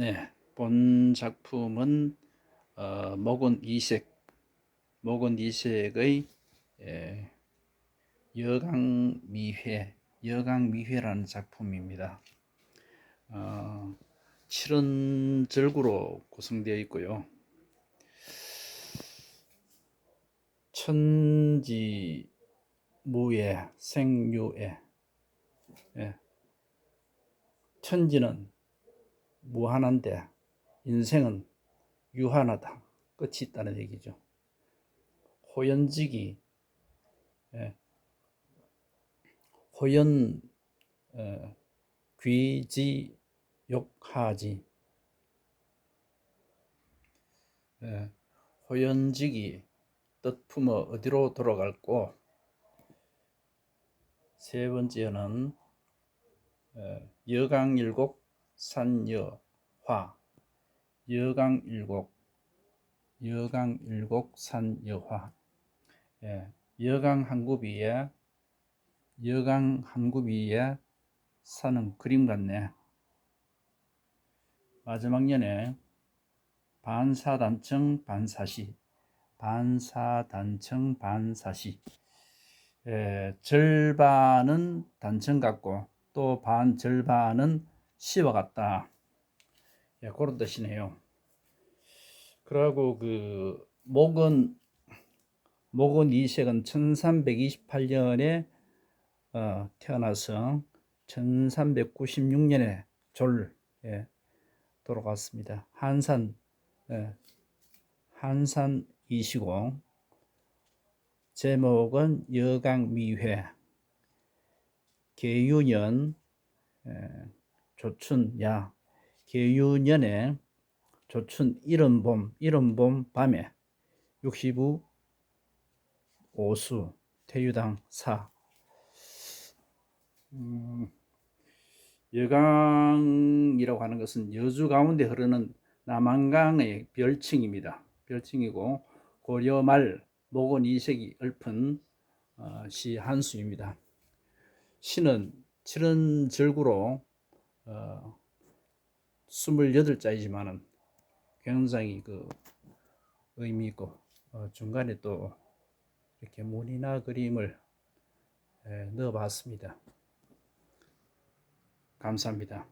네, 본 작품은 어, 목원 이색, 목원 이색의 예, 여강미회, 여강미회라는 작품입니다. 어, 칠은 절구로 구성되어 있고요. 천지 무예 생유예 예. 천지는 무한한데 인생은 유한하다. 끝이 있다는 얘기죠. 호연직이 예, 호연 어, 귀지 욕하지 예, 호연직이 뜻 품어 어디로 돌아갈고 세 번째는 어, 여강일곡 산여화 여강일곡 여강일곡 산여화. 예, 여강 한구 위에 여강 한구 위에 사는 그림 같네. 마지막 년에 반사단청 반사시. 반사단청 반사시. 예, 절반은 단청 같고 또 반 절반은 같다. 예, 그런 뜻이네요. 그리고 그 목은 목은 이색은 1328년에 어, 태어나서 1396년에 졸 예, 돌아갔습니다. 한산 예, 한산 이시고 제목은 여강미회 계유년 조춘야 계유년에 조춘 이른봄 이른봄 밤에 65 오수 태유당 사 음, 여강이라고 하는 것은 여주 가운데 흐르는 남한강의 별칭입니다. 별칭이고 고려 말 목원 이색이 읊은 어, 시 한 수입니다. 시는 칠은 절구로 어, 28자이지만은 굉장히 그 의미 있고 어, 중간에 또 이렇게 문이나 그림을 에, 넣어 봤습니다. 감사합니다.